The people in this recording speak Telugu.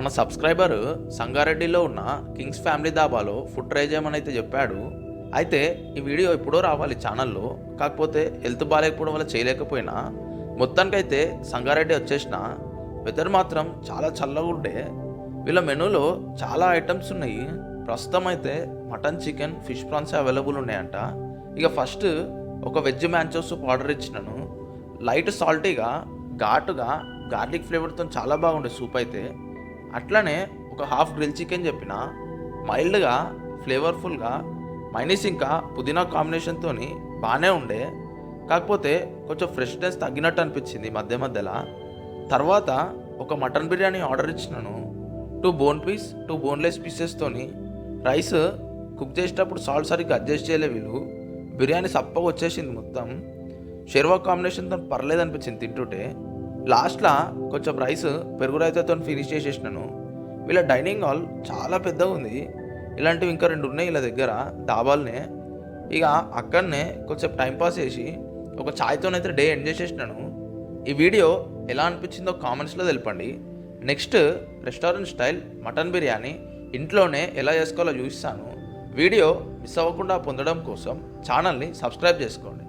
మన సబ్స్క్రైబర్ సంగారెడ్డిలో ఉన్న కింగ్స్ ఫ్యామిలీ దాబాలో ఫుడ్ ట్రై చేయమని అయితే చెప్పాడు. అయితే ఈ వీడియో ఎప్పుడో రావాలి ఛానల్లో. కాకపోతే హెల్త్ బాగాలేకపోవడం వల్ల చేయలేకపోయినా మొత్తానికైతే సంగారెడ్డి వచ్చేసిన వెదర్ మాత్రం చాలా చల్లగా ఉండే. వీళ్ళ మెనూలో చాలా ఐటమ్స్ ఉన్నాయి. ప్రస్తుతం అయితే mutton chicken fish prawns available ఉన్నాయంట. ఇక ఫస్ట్ ఒక వెజ్ మ్యాంచో సూప్ ఆర్డర్ ఇచ్చినాను. లైట్ సాల్టీగా ఘాటుగా గార్లిక్ ఫ్లేవర్తో చాలా బాగుండే సూప్ అయితే. అట్లనే ఒక హాఫ్ గ్రిల్ చికెన్ చెప్పిన మైల్డ్గా ఫ్లేవర్ఫుల్గా మైనస్ ఇంకా పుదీనా కాంబినేషన్తో బాగానే ఉండే. కాకపోతే కొంచెం ఫ్రెష్నెస్ తగ్గినట్టు అనిపించింది మధ్య మధ్యలో. తర్వాత ఒక మటన్ బిర్యానీ ఆర్డర్ ఇచ్చినాను. Two bone piece two boneless పీసెస్తోని rice cook చేసేటప్పుడు సాల్ట్ సరిగ్గా అడ్జస్ట్ చేయలే వీళ్ళు. బిర్యానీ సప్పగా వచ్చేసింది మొత్తం. షెర్వా కాంబినేషన్తో పర్లేదు అనిపించింది తింటుంటే. లాస్ట్లో కొంచెం రైస్ పెరుగు రైతాతో ఫినిష్ చేసేసినాను. వీళ్ళ డైనింగ్ హాల్ చాలా పెద్దగా ఉంది. ఇలాంటివి ఇంకా రెండు ఉన్నాయి వీళ్ళ దగ్గర డాబాల్నే. ఇక అక్కడనే కొంచెం టైంపాస్ చేసి ఒక ఛాయ్తోనైతే డే ఎండ్ చేసేసినాను. ఈ వీడియో ఎలా అనిపించిందో కామెంట్స్లో తెలపండి. Next restaurant style mutton biryani ఇంట్లోనే ఎలా చేసుకోవాలో చూపిస్తాను. వీడియో మిస్ అవ్వకుండా పొందడం కోసం ఛానల్ని సబ్స్క్రైబ్ చేసుకోండి.